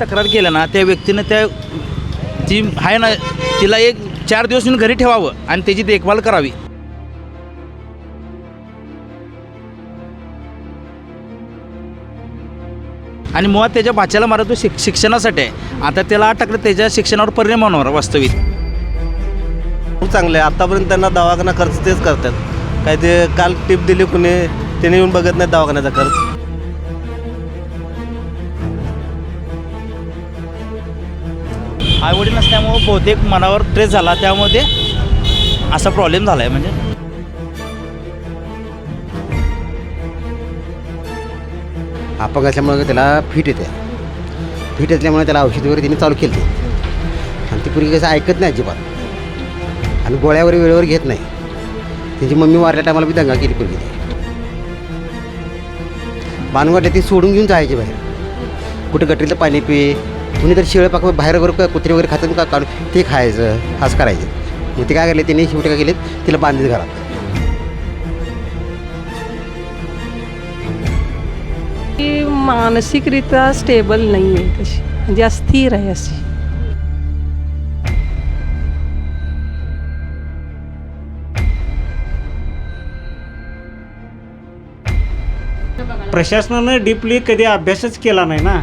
तक्रार केल्या ना त्या व्यक्तीनं त्या ती आहे ना तिला एक चार दिवस येऊन घरी ठेवावं आणि त्याची देखभाल करावी. आणि मुळात त्याच्या भाच्याला मारा तो शिक शिक्षणासाठी. आहे आता त्याला अटकलं त्याच्या शिक्षणावर परिणाम होणार वास्तविक. खूप चांगले आहे. आत्तापर्यंत त्यांना दवाखाना खर्च तेच करतात. काय ते काल टिप दिली कुणी त्याने येऊन बघत नाही दवाखान्याचा खर्च. आईवडील नसल्यामुळं बहुतेक मनावर ट्रेस झाला. त्यामुळे असा प्रॉब्लेम झाला आहे म्हणजे. अपंग असल्यामुळे त्याला फिट येते. फिट असल्यामुळे त्याला औषध वगैरे तिने चालू केली आणि ती पूर्वी कसं ऐकत नाही अजिबात. आणि गोळ्या वगैरे वेळेवर घेत नाही. त्यांची मम्मी वारल्या टायमाला बी दंगा केली पूर्वी ती बानवाडल्या ती सोडून घेऊन जायची बाहेर. कुठं गटरीचं पाणी पे कुणी तर शिळे पाक बाहेर वगैरे कुत्रे वगैरे खातात का काढून ते खायचं असं करायचं. मग ते काय केलं त्यांनी शेवटी काय केले तिला बांधले घरात. ती मानसिकरित्या स्टेबल नाही आहे तशी. म्हणजे अस्थिर आहे अशी. प्रशासनानं डीपली कधी अभ्यासच केला नाही ना.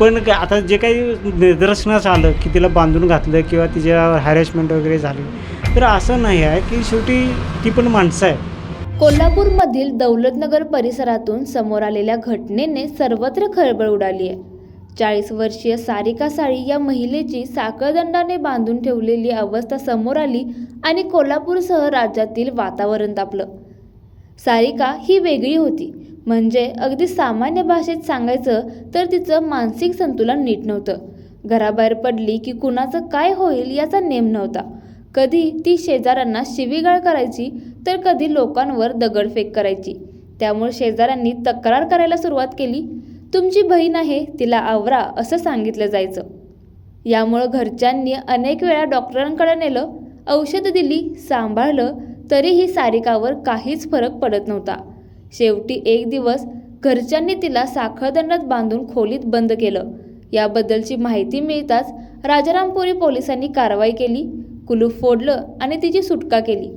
पण आता जे काही निदर्शनास आलं की तिला बांधून घातलं किंवा तिच्यावर हॅरेसमेंट वगैरे झाली तर असं नाही आहे की शेवटी ती पण माणसं आहे कोल्हापूरमधील दौलतनगर परिसरातून समोर आलेल्या घटनेने सर्वत्र खळबळ उडाली आहे. चाळीस वर्षीय सारिका साळी या महिलेची साखळदंडाने बांधून ठेवलेली अवस्था समोर आली आणि कोल्हापूरसह राज्यातील वातावरण तापलं. सारिका ही वेगळी होती. म्हणजे अगदी सामान्य भाषेत सांगायचं तर तिचं मानसिक संतुलन नीट नव्हतं. घराबाहेर पडली की कुणाचं काय होईल याचा नेम नव्हता. कधी ती शेजाऱ्यांना शिवीगाळ करायची तर कधी लोकांवर दगडफेक करायची. त्यामुळे शेजाऱ्यांनी तक्रार करायला सुरुवात केली. तुमची बहीण आहे तिला आवरा असं सांगितलं जायचं. यामुळं घरच्यांनी अनेक वेळा डॉक्टरांकडे नेलं औषधं दिली सांभाळलं तरीही सारिकावर काहीच फरक पडत नव्हता. शेवटी एक दिवस घरच्यांनी तिला साखळदंडात बांधून खोलीत बंद केलं. याबद्दलची माहिती मिळताच राजारामपुरी पोलिसांनी कारवाई केली कुलूप फोडलं आणि तिची सुटका केली.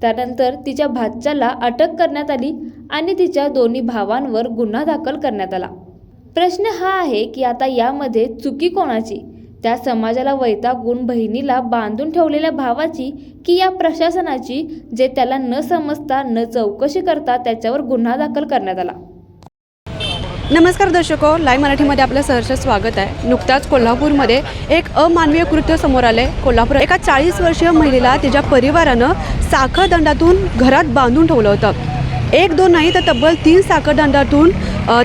त्यानंतर तिच्या भाच्याला अटक करण्यात आली आणि तिच्या दोन्ही भावांवर गुन्हा दाखल करण्यात आला. प्रश्न हा आहे की आता यामध्ये चुकी कोणाची? त्या समाजाला वैतागून बहिणीला बांधून ठेवलेल्या भावाची की या प्रशासनाची जे त्याला न समजता न चौकशी करता त्याच्यावर गुन्हा दाखल करण्यात आला. नमस्कार दर्शको लाईव्ह मराठीमध्ये आपलं सहर्ष स्वागत आहे. नुकताच कोल्हापूरमध्ये एक अमानवीय कृत्य समोर आले. कोल्हापूर एका चाळीस वर्षीय महिलेला तिच्या परिवारानं साखरदंडातून घरात बांधून ठेवलं होतं. एक दोन नाही तर तब्बल तीन साखरदंडातून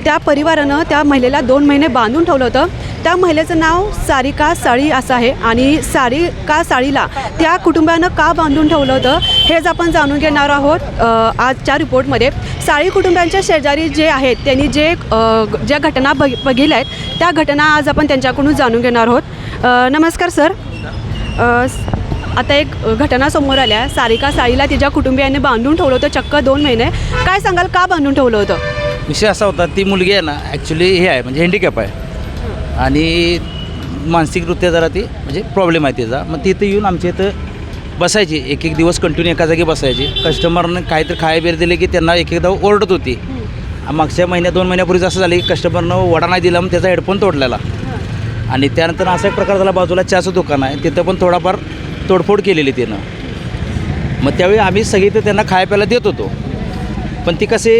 त्या परिवारानं त्या महिलेला दोन महिने बांधून ठेवलं होतं. त्या महिलेचं नाव सारिका साळी असं आहे आणि सारिका साळीला त्या कुटुंबानं का बांधून ठेवलं होतं हेच आपण जाणून घेणार आहोत आजच्या रिपोर्टमध्ये. साळी कुटुंबांच्या शेजारी जे आहेत त्यांनी जे ज्या घटना बघ बघितल्या आहेत त्या घटना आज आपण त्यांच्याकडून जाणून घेणार आहोत. नमस्कार सर. आता एक घटना समोर आल्या सारिका साळीला तिच्या कुटुंबियांनी बांधून ठेवलं होतं चक्क दोन महिने. काय सांगाल का बांधून ठेवलं होतं? विषय असा होता ती मुलगी आहे ना ॲक्च्युली हे आहे म्हणजे हँडिकॅप आहे. आणि मानसिकरित्या जरा ती म्हणजे प्रॉब्लेम आहे तिचा. मग ती इथं येऊन आमच्या इथं बसायची एक एक दिवस कंटिन्यू एका जागी बसायची. कस्टमरनं काहीतरी खाय बिर दिले की त्यांना एक एकदा ओरडत होती. मागच्या महिन्या दोन महिन्यापूर्वी असं झालं की कस्टमरनं वडा नाही दिला मग त्याचा हेडफोन तोडलेला. आणि त्यानंतर असा एक प्रकार झाला बाजूला चहाचं दुकान आहे. तिथं पण थोडाफार तोडफोड केलेली तिनं मग त्यावेळी आम्ही सगळी तर त्यांना खाय प्यायला देत होतो. पण ती कसे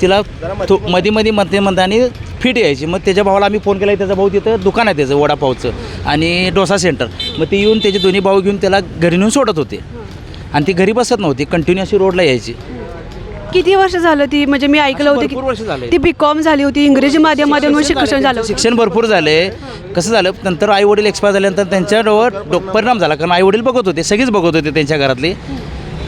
तिला थो मध्ये मध्ये म्हणते म्हणते आणि फिट यायची. मग त्याच्या भावाला आम्ही फोन केला त्याचा भाऊ तिथं दुकान आहे त्याचं वडापावचं आणि डोसा सेंटर. मग ते येऊन त्याचे दोन्ही भाऊ घेऊन त्याला घरी नेऊन सोडत होते. आणि ती घरी बसत नव्हती कंटिन्यू अशी रोडला यायची. किती वर्ष झालं ती? म्हणजे मी ऐकलं होतं भरपूर वर्ष झाले. की ती बी कॉम झाली होती इंग्रजी माध्यमातून शिक्षण झालं. होतं. शिक्षण भरपूर झाले. कसं झालं? नंतर आई वडील एक्सपायर झाल्यानंतर त्यांच्यावर डो परिणाम झाला. कारण आई वडील बघत होते सगळीच बघत होते त्यांच्या घरातले.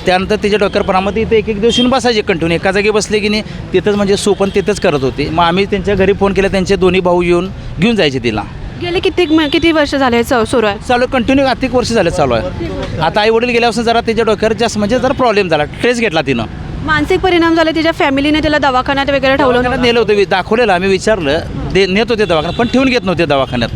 त्यानंतर तिच्या डोक्यावर परिणामामध्ये इथे एक एक दिवस येऊन बसायचे कंटिन्यू. एका जागी बसले की नाही तिथंच म्हणजे सू पण तिथंच करत होते. मग आम्ही त्यांच्या घरी फोन केला त्यांचे दोन्ही भाऊ येऊन घेऊन जायचे तिला. गेले किती किती वर्ष झाले स- सुरू आहे? चालू कंटिन्यू आर्थिक वर्ष झाले चालू आहे. आता आई वडील गेल्यापासून जरा त्याच्या डोक्यावर जास्त म्हणजे जरा प्रॉब्लेम झाला. ट्रेस घेतला तिनं. मानसिक परिणाम झाले त्याच्या फॅमिलीने त्याला दवाखान्यात वगैरे ठेवलं दवाखान्यात नेलं होतं वि- दाखवलेलं आम्ही विचारलं. दे नेत होते दवाखान्यात पण ठेवून घेत नव्हते दवाखान्यात.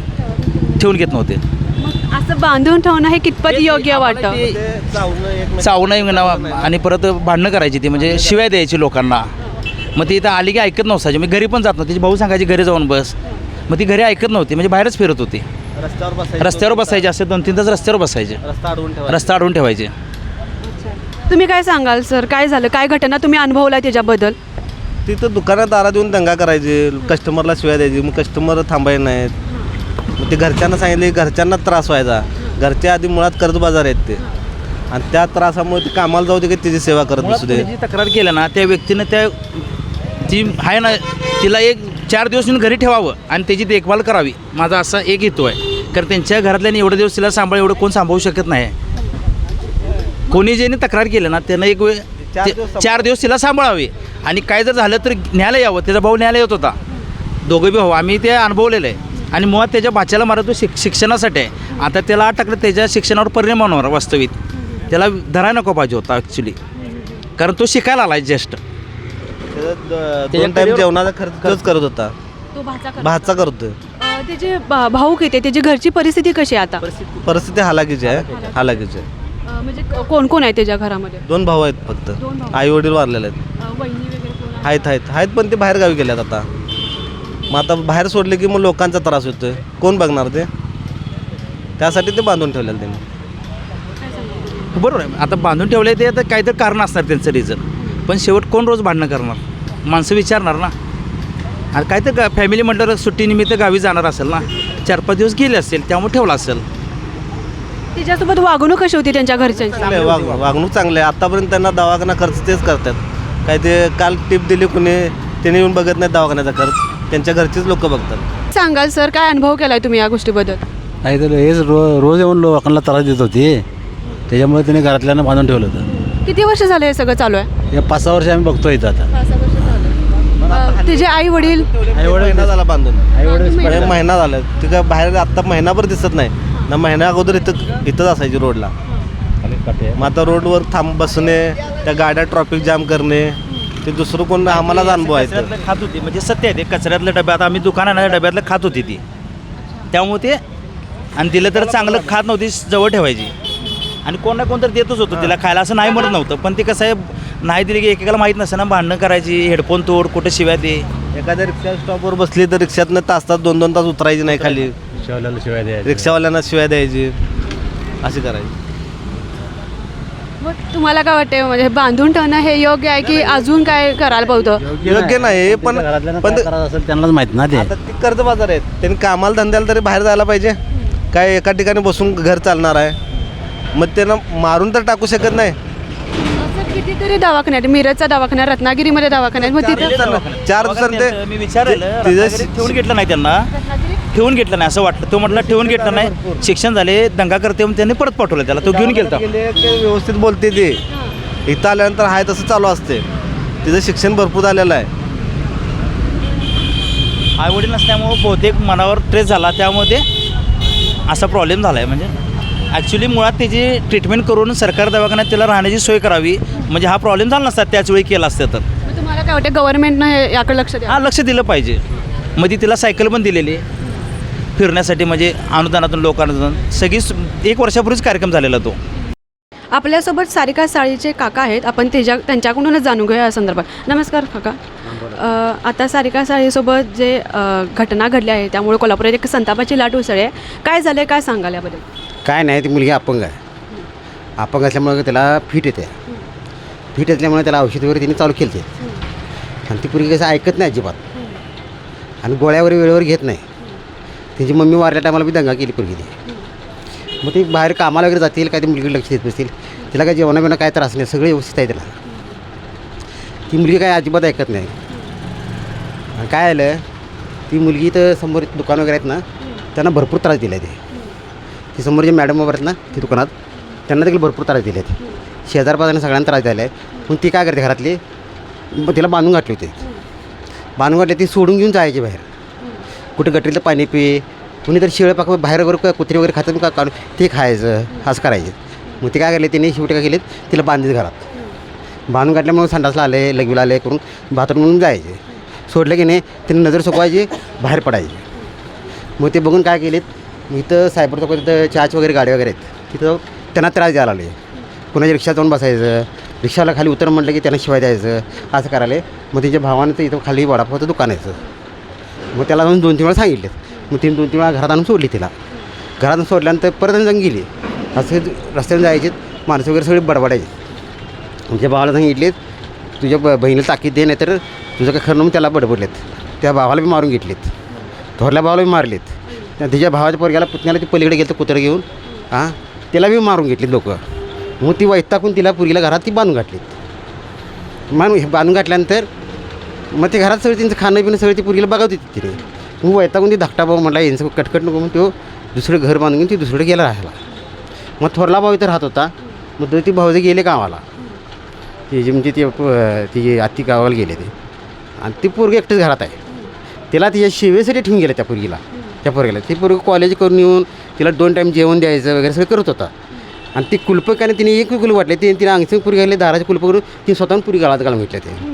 ठेवून घेत नव्हते. मग असं बांधून ठेवणं हे कितपत योग्य वाटतं? ते चावणं म्हणावं आणि परत भांडणं करायची ती म्हणजे शिवाय द्यायची लोकांना. मग ती इथं आली की ऐकत नव्हताची मी घरी पण जात नव्हती. तिचे भाऊ सांगायची घरी जाऊन बस. मग ती घरी ऐकत नव्हती म्हणजे बाहेरच फिरत होती. रस्त्यावर बसायचं रस्त्यावर बसायचे असे दोन तीन तास रस्त्यावर बसायचे. रस्ता अडवून ठेवा रस्ता अडवून ठेवायचे. तुम्ही काय सांगाल सर? काय झालं? काय घटना तुम्ही अनुभवला त्याच्याबद्दल? तिथं दुकानात दारा देऊन दंगा करायचे कस्टमरला शिवाय द्यायची. मग कस्टमर थांबायचे नाहीत. मग ते घरच्यांना सांगितले घरच्यांना त्रास व्हायचा. घरच्या आधी मुळात कर्जबाजार आहेत ते. आणि त्या त्रासामुळे ते कामाला जाऊ दे की तिची सेवा करत मुळात असू दे. तुम्ही जी तक्रार केलं ना त्या व्यक्तीनं त्या ती आहे ना तिला एक चार दिवस येऊन घरी ठेवावं आणि त्याची देखभाल करावी. माझा असा एक हेतू आहे. कारण त्यांच्या घरातल्यानी एवढे दिवस तिला सांभाळ एवढं कोण सांभाळू शकत नाही. कोणी ज्याने तक्रार केलं ना त्यानं एक वेळ चार ते- दिवस चार दिवस तिला सांभाळावे. आणि काय जर झालं तर न्यायला यावं. त्याचा भाऊ न्यायला येत होता. दोघं बी भाऊ. आम्ही ते अनुभवलेलं आहे. आणि मुळात त्याच्या बाच्याला मारत तो शिक शिक्षणासाठी. आहे आता त्याला टाकलं त्याच्या शिक्षणावर परिणाम होणार वास्तविक. त्याला धरायला नको पाहिजे होता ॲक्च्युली कारण तो शिकायला आला ज्येष्ठ द- दोन टाईम घरी- जेवणाचा खर्च करत होता. तो भाचा भातचा करतोय. त्याचे भा- भाऊ किती त्याची घरची परिस्थिती कशी आहे आता? परिस्थिती हालाकीची आहे. हालाकीची आहे. म्हणजे कोण कोण आहे त्याच्या घरामध्ये? दोन भाऊ आहेत फक्त. दोन भाऊ. आई वडील वारलेले आहेत. अ, वहिनी वगैरे कोण आहे? आहेत आहेत. आहेत पण ते बाहेर गावी गेल्यात आता. मग आता बाहेर सोडले की मग लोकांचा त्रास होतोय. कोण बघणार ते? त्यासाठी ते बांधून ठेवलेलं त्यांनी. बरोबर आहे. आता बांधून ठेवले ते आता काहीतरी कारण असणार त्यांचं रिझन पण शेवट कोण रोज भांडणं करणार? माणसं विचारणार ना. आणि काय तर फॅमिली म्हटलं सुट्टीनिमित्त गावी जाणार असेल ना. चार पाच दिवस गेले असतील त्यामुळे ठेवला असेल. त्याच्यासोबत वागणूक कशी होती त्यांच्या घरच्यांची? वाग वागणूक चांगले आहे. आतापर्यंत त्यांना दवाखाना खर्च तेच करतात. काय ते काल टिप दिली कुणी त्याने येऊन बघत नाही दवाखान्याचा खर्च. त्यांच्या घरचीच लोक बघतात. सांगाल सर काय अनुभव केलाय तुम्ही या गोष्टीबद्दल? नाही तर हेच रो रोज येऊन लोकांना त्रास देत होती. त्याच्यामुळे त्याने घरातल्यांना बांधून ठेवलं होतं. किती वर्ष झाले हे सगळं चालू आहे? हे पाच सहा वर्ष आम्ही बघतो इथं आता. अ, त्याचे आई वडील? महिना झाला बांधून. आईवडील म्हणजे महिना झाला. ती काय बाहेर आत्ता महिनाभर दिसत नाही. ना महिना अगोदर इथं इथंच असायची रोडला. मग आता रोडवर थांब बसणे त्या गाड्या ट्रॉफिक जाम करणे ते दुसरं कोण आम्हालाच अनुभव आहे कचऱ्यातलं खात होती. म्हणजे सत्य आहे ते कचऱ्यातल्या डब्यात आम्ही दुकानाच्या डब्यातलं खात होती ती. त्यामुळे ते आणि दिलं तर चांगलं खात नव्हती जवळ ठेवायची. आणि कोण ना कोण तर देतच होतं तिला खायला. असं नाही म्हणत नव्हतं. पण ते कसं आहे नाही दिली की एकेकाला माहीत नसतं ना भांडणं करायची हेडफोन तोड कुठं शिव्या दे. एखाद्या रिक्षा स्टॉपवर बसली तर रिक्षातनं तास तास दोन दोन तास उतरायची नाही खाली. शिवायला शिवाय द्यायचं? रिक्षावाल्यांना शिवाय द्यायची. अशी करायची. मग तुम्हाला काय वाटते म्हणजे बांधून ठेवणं हे योग्य आहे की अजून काय करायला पाहतं योग्य नाही. पण पण असेल माहीत ना ते. आता ती कर्जबाजार आहेत. त्यांनी कामाला धंद्याला तरी बाहेर जायला पाहिजे. काय एका ठिकाणी बसून घर चालणार आहे. मग त्यांना मारून तर टाकू शकत नाही. असं कितीतरी दवाखान्यात मिरजचा दवाखाना रत्नागिरीमध्ये दवाखान्यात मग तिथं चार दिवसांनी ते मी विचारलं ते- तिचं रत्नागिरीत ठेवून घेतलं नाही त्यांना. ठेवून घेतलं नाही असं वाटलं. तो म्हटलं ठेवून घेतलं नाही. शिक्षण झाले दंगा करते. म्हणून त्यांनी परत पाठवलं त्याला. तो घेऊन गेले ते व्यवस्थित बोलते ते. इथं आल्यानंतर आहे तसं चालू असते. तिचं शिक्षण भरपूर झालेलं आहे. आई वडील नसल्यामुळं बहुतेक मनावर ट्रेस झाला. त्यामुळे ते असा प्रॉब्लेम झाला आहे म्हणजे ॲक्च्युली मुळात त्याची ट्रीटमेंट करून सरकार दवाखान्यात त्याला राहण्याची सोय करावी. म्हणजे हा प्रॉब्लेम झाला नसता त्याच वेळी केला असतं तर. मग तुम्हाला काय वाटतं गव्हर्नमेंटनं याकडे लक्ष द्या? हा लक्ष दिलं पाहिजे. मध्ये तिला सायकल पण दिलेली. फिरण्यासाठी म्हणजे अनुदानातून लोकांना सगळी स- एक वर्षापूर्वीच कार्यक्रम झालेला तो. आपल्यासोबत सारिका साळीचे काका आहेत. आपण त्याच्या त्यांच्याकडूनच जाणून घेऊया या संदर्भात. नमस्कार काका. अ, आता सारिका साळीसोबत जे अ, घटना घडली आहे त्यामुळे कोल्हापुरात एक संतापाची लाट उसळी आहे. काय झालं काय सांगाल याबद्दल? काय नाही ती मुलगी अपंग आहे. अपंग असल्यामुळे त्याला फिट येते. फिट असल्यामुळे त्याला औषध वगैरे तिने चालू केली आणि ती पुरगी कसं ऐकत नाही अजिबात. आणि गोळ्या वगैरे वेळेवर घेत नाही. त्याची मम्मी वारल्या टायमाला बी दंगा केली पुरगी मग ती बाहेर कामाला वगैरे जातील काय ते मुलगी लक्ष देत बसतील. तिला काय जेवणा बिवणा काय त्रास नाही सगळं व्यवस्थित आहे तिला. ती मुलगी काय अजिबात ऐकत नाही. आणि काय आलं ती मुलगी तर समोर दुकान वगैरे आहेत ना त्यांना भरपूर त्रास दिला ते. ती समोर जे मॅडम वगैरे आहेत ना ती दुकानात त्यांना देखील भरपूर त्रास दिले आहेत शेजारपाजांना सगळ्यांना त्रास दिला आहे पण ती काय करते घरातली मग तिला बांधून घातली होती. बांधून घातली ती सोडून घेऊन जायची बाहेर. कुठे गटरीचं पाणी पी कुणी तर शिळे पाक बाहेर वगैरे कुत्री वगैरे खातात का काढून ते खायचं असं करायचे. मग ते काय केले तिने शेवटी काय केले तिला बांधलीत घरात. बांधून काढल्यामुळे संडासला आले लगवीला आले करून बाथरूम म्हणून जायचे. सोडलं की नाही त्यांनी नजर सुकवायची बाहेर पडायची. मग ते बघून काय केलेत इथं सायबर चौकात तिथं चहाची वगैरे गाडी वगैरे आहेत. तिथं त्यांना त्रास द्यायला लागले. कुणाच्या रिक्षा जाऊन बसायचं रिक्षाला खाली उतर म्हटलं की त्यांना शिवाय द्यायचं असं करायला मग तिच्या भावानं तर इथं खाली वडापावचं दुकान यायचं. मग त्याला जाऊन दोन तीन वेळा सांगितले. मग तिने दोन तीन वेळा घरात आणून सोडली तिला. घरातून सोडल्यानंतर परत जाऊन गेली असं रस्त्याने जायचे. माणसं वगैरे सगळे बडबडायचे. तुमच्या भावाला सांगितले तुझ्या ब बहिणीला ताकीद दे नाही तर तुझं काय खरं म्हणून त्याला बडबडलेत. त्या भावाला बी मारून घेतलेत. थोरल्या भावाला बी मारलेत. त्या तिच्या भावाच्या पोरग्याला पुतण्याला ती पलीकडे गेलं कुत्रं घेऊन हां त्याला बी मारून घेतलेत लोक. मग ती वैताकून तिला पुरीला घरात ती बांधून घातलीत. मानू बांधून घातल्यानंतर मग ते घरात सगळं त्यांचं खाणं पिणं सगळं ती पुरीला बघत होती तिने मग वैतागून ती धाकटा भाऊ म्हटला यांचं कटकट नको म्हणून तो दुसरं घर बांधून घेऊन ती दुसरं गेला राहायला. मग थोरला भाऊ इथं राहत होता. मग तो ती भाऊजे गेले गावाला. ते जे म्हणजे ते ती आत्ती गावाला गेले ते. आणि ती पोरगी एकटेच घरात आहे. तिला तिच्या शिवेसाठी ठेवून गेलं त्या पोरगीला त्या पोरगीला ती पोरगी कॉलेज करून येऊन तिला दोन टाईम जेवण द्यायचं वगैरे सगळं करत होता. आणि ती कुलपकाने तिने एक कुलप वाटले ते तिने अंगठी पुरी घातले दाराचे कुलप करून तिने स्वतःहून पुरी गाळात घालून घेतल्या ते.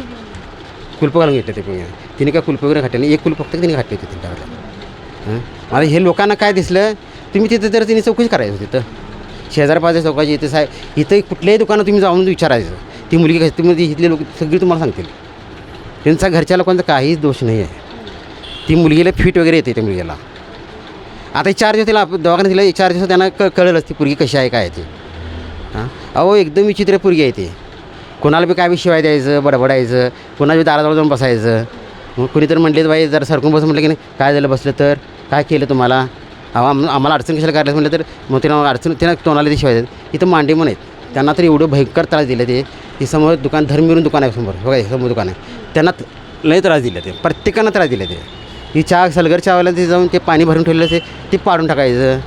कुलप घालून घेतलं ते पुरी तिने काय कुलप वगैरे घातले नाही. एक कुलप फक्त तिने घातले होते तिच्या घराला. हे? लोकांना काय दिसलं? तुम्ही तिथं जर तिने चौकशी करायचं तिथं. तर पाजारी चौकाची इथं साहेब इथं कुठल्याही दुकानात तुम्ही जाऊन विचारायचं. ती मुलगी कशी तुम्ही म्हणजे इथले लोक सगळी तुम्हाला सांगतील. त्यांचा घरच्या लोकांचा काहीच दोष नाही आहे. ती मुलगीला फिट वगैरे येते त्या मुलगीला. आता चार दिवस तिला दवाखान्यात दिला चार दिवस त्यांना क कळलंच ती पुरगी कशी आहे काय आहे ती. हां? अहो एकदम विचित्र पुरगी आहे ती. कोणाला बी काय बी शिवाय द्यायचं बडबडायचं पुन्हा बी दाराजवळ जाऊन बसायचं. मग कुणी तर म्हटले बाई जरा सरकून बस म्हटलं की नाही काय झालं बसलं तर? काय केलं तुम्हाला? आम आम्हाला अडचण कशाला करायचं म्हटलं तर मग तिला अडचण तिला तोंडाला ते शिवाय इथं मांडे म्हणून आहेत. त्यांना तर एवढं भयंकर त्रास दिले ते. की समोर दुकान धर्मीवरून दुकान आहे समोर. बघा समोर दुकान आहे. त्यांना लय त्रास दिले ते. प्रत्येकानं त्रास दिले ते. ही चहा सलगर चहावाला ते जाऊन ते पाणी भरून ठेवलेलं ते ते पाडून टाकायचं.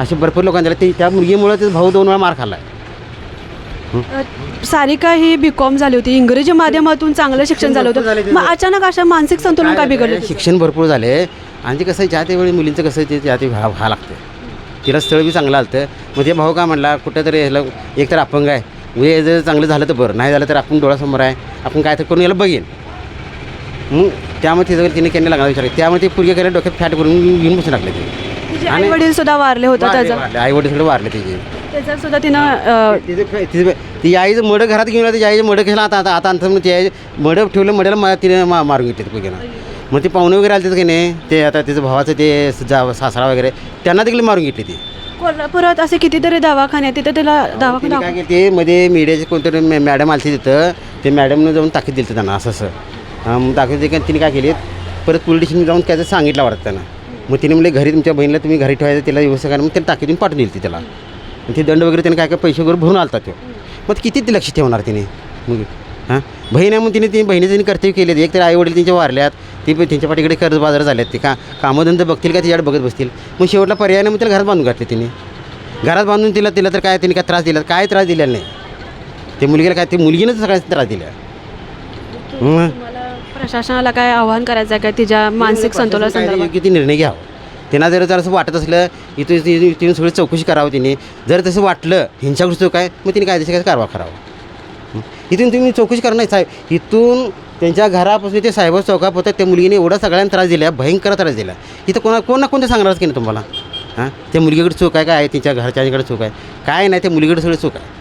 असे भरपूर लोकांना दिले. ते त्या मुलगीमुळे ते भाऊ दोन वेळा मार खाल्ला. आहे सारिका ही बी कॉम झाली होती. इंग्रजी माध्यमातून चांगलं शिक्षण झालं होतं. मग अचानक अशा मानसिक संतुलन काय बिघडलं? शिक्षण भरपूर झाले. आणि ते कसं आहे, ज्या त्यावेळी मुलींचं कसं आहे, ते ज्या ते व्हा व्हा लागतं तिला स्थळ बी चांगलं आलं मग ते भाऊ का म्हणला कुठं तरी ह्याला एक तर अपंग आहे. उद्या हे जर चांगलं झालं तर बरं. नाही झालं तर आपण डोळ्यासमोर आहे. आपण काय तर करून याला बघेन. मग त्यामुळे तिथं तिने केलं लागला विचार त्यामुळे ते पुरगे केलं डोक्यात फॅट करून घेऊन बसून टाकले ते. आई वडील सुद्धा वारले होते त्याचा. आई वडील सगळे वारले तिचे. त्याचा सुद्धा तिनं तिथे तिथे ती आईचं मडं घरात घेऊन आली, ती आईचं मडं घेतलं आता आता आता आणतं ती आई मडं ठेवलं मड्याला मा तिने मा मारून घेतले पुगेनं मग ते पाहुणे वगैरे आले की नाही ते आता तिचं भावाचं ते जा सासरा वगैरे त्यांना देखील मारून घेतली ती. कोल्हापुरात असे कितीतरी दवाखाने आहेत तिथे तिला तिने दवाखाना काय केलं ते मध्ये मीडियाचे कोणतरी मॅ- मॅडम आली तिथं ते मॅडमनं जाऊन ताकीद दिली त्यांना असं असं. मग ताकीद दिली की तिने काय केली परत पोलीस स्टेशन जाऊन काय ते सांगितलं वाटतं त्यांना. मग तिने म्हणले घरी तुमच्या बहिणीला तुम्ही घरी ठेवायचं तिला व्यवस्था करा मग त्याला ताकीद देऊन पाठवून दिली त्याला. आणि ते दंड वगैरे त्याने काय काय पैसे वगैरे भरून आलता तो. मग किती ते लक्ष ठेवणार तिने? मग हां? बहीण आहे मग तिने ती बहिणीचं तिने कर्तव्य केले एक तर आई वडील त्यांच्या वारल्यात. ती त्यांच्या पाठीकडे कर्ज बाजार झाल्यात ते. का कामधंदा बघतील का तिच्याकडे बघत बसतील? मग शेवटला पर्यायाने मग तिला घरात बांधून घातले तिने. घरात बांधून तिला तिला तर काय तिने काय त्रास दिला? काय त्रास दिलेला नाही. ते मुलगीला काय ते मुलगीनं सगळ्यात त्रास दिला. मग प्रशासनाला काय आव्हान करायचं आहे का? तिच्या मानसिक संदर्भात किती निर्णय घ्यावा. त्यांना जर जर असं वाटत असलं इथं तिने सगळी चौकशी करावं तिने जर तसं वाटलं ह्यांच्याकडे चूक आहे मग तिने कायदेशीर काय कारवा. करावा इथून तुम्ही चौकशी करणार साहेब. इथून त्यांच्या घरापासून ते साहेब चौकापर्यंत त्या मुलगीने एवढा सगळ्यांना त्रास दिला भयंकर त्रास दिला. इथं कोणा कोण ना कोणतं सांगणारच की नाही तुम्हाला? हां? त्या मुलगीकडे चूक आहे काय? आहे तिच्या घरच्याकडे चूक आहे. काय नाही त्या मुलीकडे सगळी चूक आहे.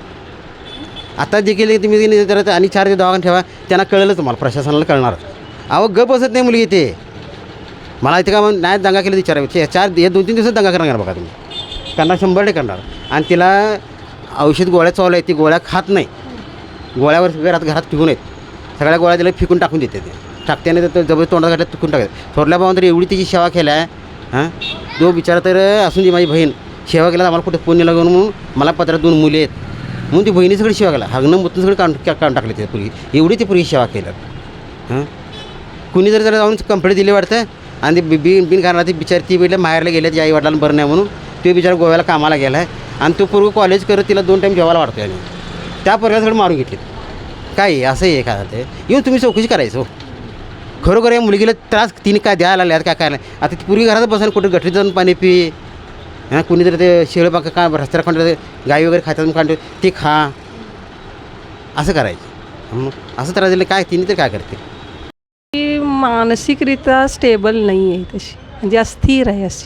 आता जे केले तुम्ही तिने आणि चार ते दवाखाना ठेवा त्यांना कळलं तुम्हाला प्रशासनाला कळणार. अहो गप बसत नाही मुलगी ते. मला इथे का मग नाही दंगा केला विचारायचे चार हे दोन तीन दिवसात दंगा करणार बघा तुम्ही. करणार शंभर टक्के करणार. आणि तिला औषध गोळ्या चालू आहे ती गोळ्या खात नाही. गोळ्यावर घरात घरात फिकून आहेत. सगळ्या गोळ्या तिला फिकून टाकून देते ते. टाकते नाही तर जबर तोंडात घातल्या फिकून टाकतात थोरल्या भावानं तर एवढी तिची सेवा केल्या आहे हां? तो बिचारा तर असून जी माझी बहीण. सेवा केला आम्हाला कुठे पुण्य लागून म्हणून मला पत्रात दोन मुले आहेत. म्हणून ती बहिणी सगळी सेवा केला. हगणं मुतून सगळं काढून काढून टाकले ते पूर्वी एवढी ती पूर्वी सेवा केलं. हां? कुणी जर जरा जाऊन कंप्लेंट दिली वाटतं? आणि ते बी बिन बिन कारण ती बिचारी ती बिला माहेरला गेल्यात आई वडिलांना बरं नाही म्हणून. तो बिचारा गोव्याला कामाला गेला आहे आणि तो पूर्वी कॉलेज करत तिला दोन टाईम जेवायला वाटतो आणि. त्या पोरग्याला मारून घेतले काय आहे? असं आहे काय ते. येऊन तुम्ही चौकशी करायचो. खरोखर या मुलगीला त्रास तिने काय द्यायला लागल्यात काय काय नाही आता ती पूर्वी घरात बसून कुठे गटरीत जाऊन पाणी पी हां कुणी ते शेळपाक का काय रस्त्याला खांड गाई वगैरे खातात खांड ते खा. असं करायचं. असं त्रास दिलं काय? तिने तर काय करते? मानसिकरित्या स्टेबल नाही आहे तशी. म्हणजे अस्थिर आहे अशी.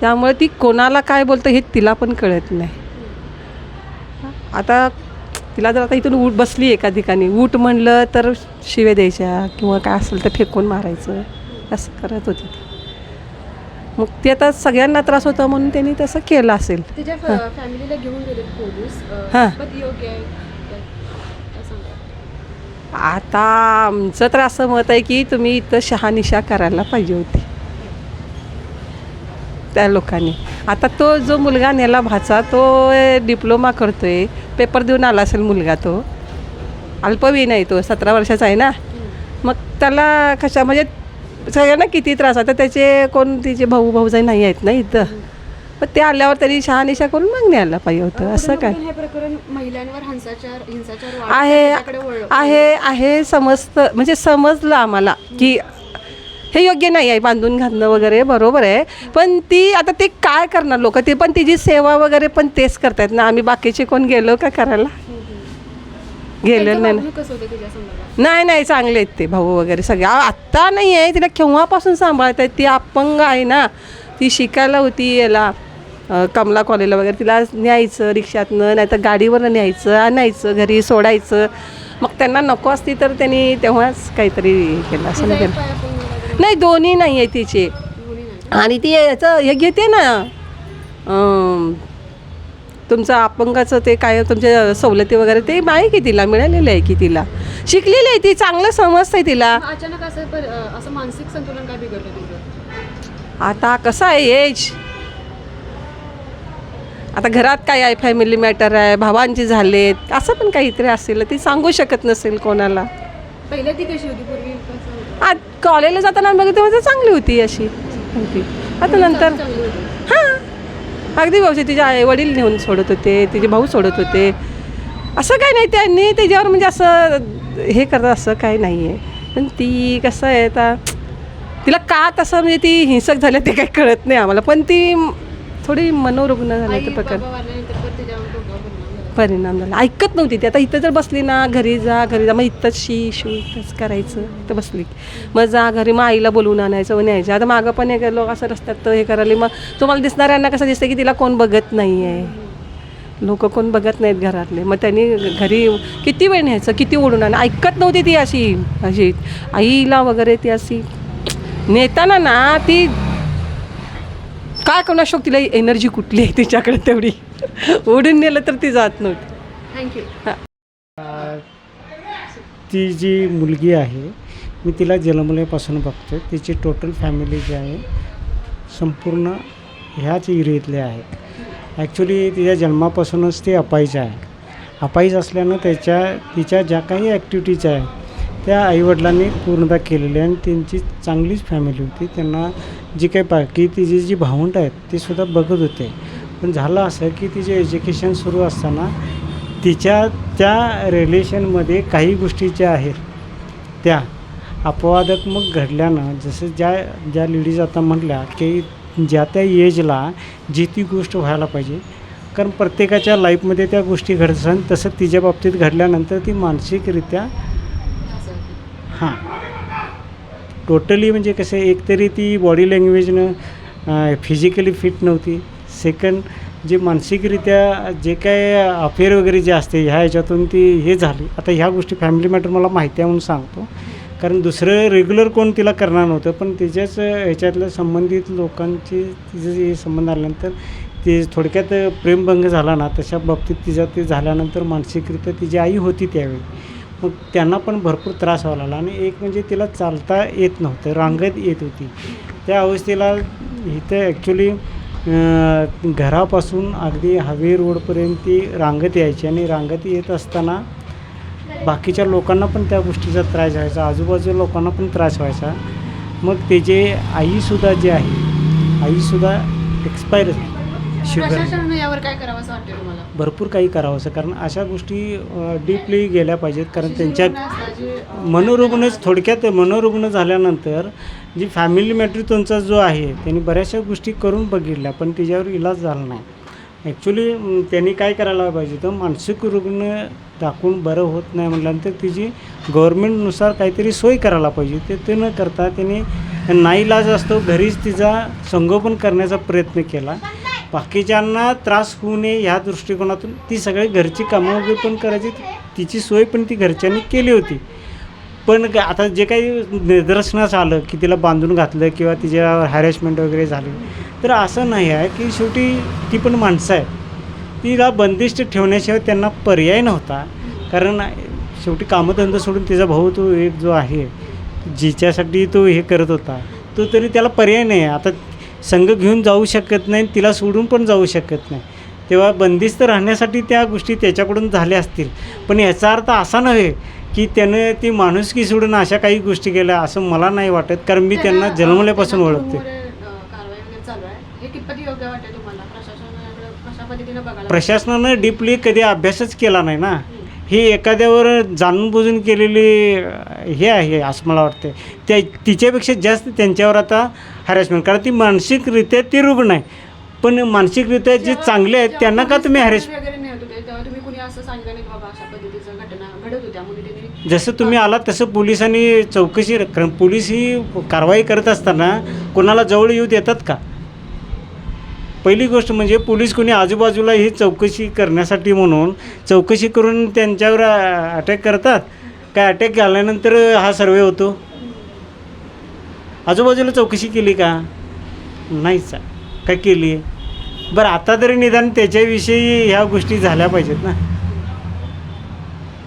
त्यामुळे ती कोणाला काय बोलतं हे तिला पण कळत नाही. आता तिला जर आता इथून उठ बसली एका ठिकाणी उठ म्हणलं तर शिवे द्यायच्या किंवा काय असेल तर फेकून मारायचं. असं करत होती ती. मग ते आता सगळ्यांना त्रास होता म्हणून त्यांनी तसं केलं असेल. तिच्या फॅमिलीला घेऊन गेले पोलीस. हां. पण योग्य आहे काय सांगा आता आमचं तर असं मत आहे की तुम्ही इथं शहानिशा करायला पाहिजे होती. त्या लोकांनी. आता तो जो मुलगा नेला भाचा तो डिप्लोमा करतो आहे पेपर देऊन आला असेल मुलगा तो. अल्पवयीन आहे तो सतरा वर्षाचा आहे ना. मग त्याला कशा म्हणजे सगळ्यांना किती त्रास आहे तर त्याचे कोण तिचे भाऊ भाऊजाई नाही आहेत ना इथं? मग ते आल्यावर तरी शहानिशा करून मग न्यायला पाहिजे होतं. असं काय? हे प्रकरण महिलांवर हिंसाचार हिंसाचार वाढत आहे वळलं. आहे आहे समजतं. म्हणजे समजलं आम्हाला की हे योग्य नाही आहे बांधून घालणं वगैरे बरोबर आहे. पण ती आता ते काय करणार लोक? ते पण तिची सेवा वगैरे पण तेच करतायत ना. आम्ही बाकीचे कोण गेलो का करायला? त्यांचं नाही. ना. वागणूक कसं होतं तिच्या संदर्भात? नाही नाही चांगले आहेत ते भाऊ वगैरे सगळे. आ- आत्ता नाही आहे. तिला केव्हापासून सांभाळत आहेत ती अपंग आहे ना. ती शिकायला होती याला. कमला कॉलेजला वगैरे तिला न्यायचं रिक्षातनं नाही तर गाडीवरनं न्यायचं आणायचं घरी सोडायचं. मग त्यांना नको असती तर त्यांनी तेव्हाच काहीतरी केलं असं नाही नाही दोन्ही नाही आहे तिचे. आणि ती याचं हे घेते ना. तुमचं अपंगाचं ते काय तुमच्या सवलती वगैरे ते आहे की तिला मिळालेलं आहे की तिला? शिकलेली आहे ती चांगलं समजतं आहे तिला अचानक असं मानसिक संतुलन काय बिघडलं आता कसं आहे एज? आता घरात काय आहे? फॅमिली मॅटर आहे भावांची झालेत असं पण काहीतरी असेल ती सांगू शकत नसेल कोणाला. पहिल्या ती कशी होती? पूर्वी? आज कॉलेजला जाताना बघितलं तेव्हा चांगली होती अशी. होती. आता नंतर हां. अगदी व्यवस्थित तिचे आई वडील नेऊन सोडत होते तिचे भाऊ सोडत होते. असं काय नाही त्यांनी त्याच्यावर म्हणजे असं हे करत असं काय नाही आहे पण ती कसं आहे आता तिला का तसं म्हणजे ती हिंसक झाल्या ते काही कळत नाही आम्हाला. पण ती थोडी मनोरुग्ण झाल्याचं प्रकार परिणाम झाला. ऐकत नव्हती ती. आता इथं जर बसली ना घरी जा घरी जा मग इथंच शी शू इथंच करायचं. इथं बसली. मग जा घरी मग आईला बोलवून आणायचं व न्यायचं. आता मागं पण एक लोक असं रस्त्यात हे करायला मग तुम्हाला दिसणाऱ्यांना कसं दिसतं की तिला कोण बघत नाही आहे लोक कोण बघत नाहीत घरातले. मग त्यांनी घरी किती वेळ न्यायचं? किती ओढून आणा? ऐकत नव्हती ती अशी अशी. आईला वगैरे ती अशी. नेताना ना ती काय कोणा शोक तिला एनर्जी कुठली आहे तिच्याकडे तेवढी? ओढून नेलं तर ती जात नव्हती. थँक्यू ती जी मुलगी आहे मी तिला जन्मल्यापासून बघतो तिची टोटल फॅमिली जी आहे संपूर्ण ह्याच एरियातले आहे. ॲक्च्युली तिच्या जन्मापासूनच ती अपाईच आहे. अपाईच असल्यानं त्याच्या तिच्या ज्या काही ॲक्टिव्हिटीज आहेत त्या आईवडिलांनी पूर्णतः केलेली आणि त्यांची चांगलीच फॅमिली होती. त्यांना जी काही बाकी तिची जी भावंड आहेत ते सुद्धा बघत होते. पण झालं असं की तिचे एज्युकेशन सुरू असताना तिच्या त्या रिलेशनमध्ये काही गोष्टी ज्या आहेत त्या अपवादात्मक घडल्यानं जसं ज्या ज्या लेडीज आता म्हटल्या की ज्या त्या एजला जी ती गोष्ट व्हायला पाहिजे. कारण प्रत्येकाच्या लाईफमध्ये त्या गोष्टी घडत असतात तसं तिच्या बाबतीत घडल्यानंतर ती मानसिकरित्या हां. टोटली म्हणजे कसं एकतरी ती बॉडी लँग्वेजनं फिजिकली फिट नव्हती. सेकंड जे मानसिकरित्या जे काय अफेअर वगैरे जे असते ह्या ह्याच्यातून ती हे झाली. आता ह्या गोष्टी फॅमिली मॅटर मला माहिती आहे म्हणून सांगतो. कारण दुसरं रेग्युलर कोण तिला करणार नव्हतं पण तिच्याच ह्याच्यातल्या संबंधित लोकांची तिचं जे संबंध आल्यानंतर ते थोडक्यात प्रेमभंग झाला ना तशा बाबतीत तिचा ते झाल्यानंतर मानसिकरित्या तिची आई होती त्यावेळी. मग त्यांना पण भरपूर त्रास व्हायला लागला आणि एक म्हणजे तिला चालता येत नव्हतं रांगत येत होती. त्या अवस्थेला इथं ॲक्च्युली घरापासून अगदी हवे रोडपर्यंत ती रांगत यायची आणि रांगत येत असताना बाकीच्या लोकांना पण त्या गोष्टीचा त्रास व्हायचा आजूबाजूच्या लोकांना पण त्रास व्हायचा. मग त्याचे आईसुद्धा जे आहे आईसुद्धा एक्सपायर शुगर प्रशासनानं यावर काय करावं असं वाटतं तुम्हाला? भरपूर काही करावं असं कारण अशा गोष्टी डीपली गेल्या पाहिजेत कारण त्यांच्या जे मनोरुग्णच थोडक्यात मनोरुग्ण झाल्यानंतर जी फॅमिली मॅट्री तुमचा जो आहे त्यांनी बऱ्याचशा गोष्टी करून बघितल्या पण त्याच्यावर इलाज झाला नाही. ॲक्च्युली त्यांनी काय करायला पाहिजे होतं मानसिक रुग्ण दाखवून बरं होत नाही म्हटल्यानंतर तिची गव्हर्मेंटनुसार काहीतरी सोय करायला पाहिजे. ते ते न करता त्याने नाईलाज असतो घरीच तिचा संगोपन करण्याचा प्रयत्न केला. बाकीच्यांना त्रास होऊ नये ह्या दृष्टिकोनातून ती सगळी घरची कामं वगैरे पण करायची तिची सोय पण ती घरच्यांनी केली होती. पण आता जे काही निदर्शनास आलं की तिला बांधून घातलं किंवा तिच्यावर हॅरेसमेंट वगैरे झाली तर असं नाही आहे की शेवटी ती पण माणसं आहे तिला बंदिस्त ठेवण्याशिवाय त्यांना पर्याय नव्हता. कारण शेवटी कामधंदा सोडून तिचा भाऊ तो एक जो आहे जिच्यासाठी तो हे करत होता तो तरी त्याला पर्याय नाही आहे. आता संघ घेऊन जाऊ शकत नाही तिला सोडून पण जाऊ शकत नाही. तेव्हा बंदिस्त राहण्यासाठी त्या गोष्टी त्याच्याकडून झाल्या असतील. पण याचा अर्थ असा नव्हे की त्यानं ती माणुसकी सोडून अशा काही गोष्टी केल्या असं मला नाही वाटत कारण मी त्यांना जन्मल्यापासून ओळखते हे प्रशासनानं डीपली कधी अभ्यासच केला नाही ना. ही एखाद्यावर जाणून बुजून केलेली हे आहे असं मला वाटते त्या तिच्यापेक्षा जास्त त्यांच्यावर आता हॅरेसमेंट कारण ती मानसिकरित्या ती रुग्ण आहे. पण मानसिकरित्या जे चांगले आहेत त्यांना का तुम्ही हॅरेस जसं तुम्ही आलात तसं पोलिसांनी चौकशी कारण पोलीस ही कारवाई करत असताना कोणाला जवळ येऊ देतात का? पहिली गोष्ट म्हणजे पोलीस कोणी आजूबाजूला ही चौकशी करण्यासाठी म्हणून चौकशी करून त्यांच्यावर अटॅक करतात? काय अटॅक झाल्यानंतर हा सर्वे होतो? आजूबाजूला चौकशी केली का? नाही सा. काय केली? बरं आता तरी निदान त्याच्याविषयी ह्या गोष्टी झाल्या पाहिजेत ना?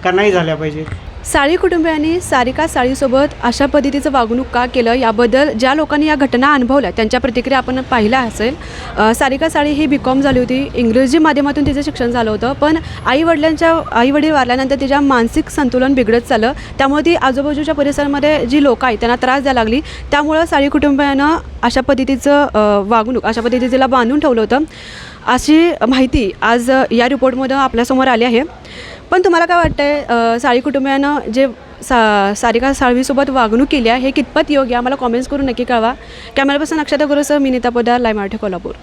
का नाही झाल्या पाहिजेत? साळी कुटुंबियांनी सारिका साळीसोबत अशा पद्धतीचं वागणूक का केलं? याबद्दल ज्या लोकांनी या घटना अनुभवल्या त्यांच्या प्रतिक्रिया आपण पाहिल्या असेल. सारिका साळी ही बी कॉम झाली होती. इंग्रजी माध्यमातून तिचं शिक्षण झालं होतं. पण आईवडिलांच्या आईवडील वारल्यानंतर तिच्या मानसिक संतुलन बिघडत चाललं. त्यामुळे ती आजूबाजूच्या परिसरामध्ये जी लोकं आहेत त्यांना त्रास द्यायला लागली. त्यामुळं साळी कुटुंबियानं अशा पद्धतीचं वागणूक अशा पद्धतीचं तिला बांधून ठेवलं होतं. अशी माहिती आज या रिपोर्टमधून आपल्यासमोर आली आहे. पण तुम्हाला काय वाटतंय साळी कुटुंबियानं जे सा सारिका साळवीसोबत वागणूक केली आहे हे कितपत योग्य आम्हाला कॉमेंट्स करून नक्की कळवा. कॅमेरापासून अक्षता गुरुसह मी नीता पोदार लाय मराठी कोल्हापूर.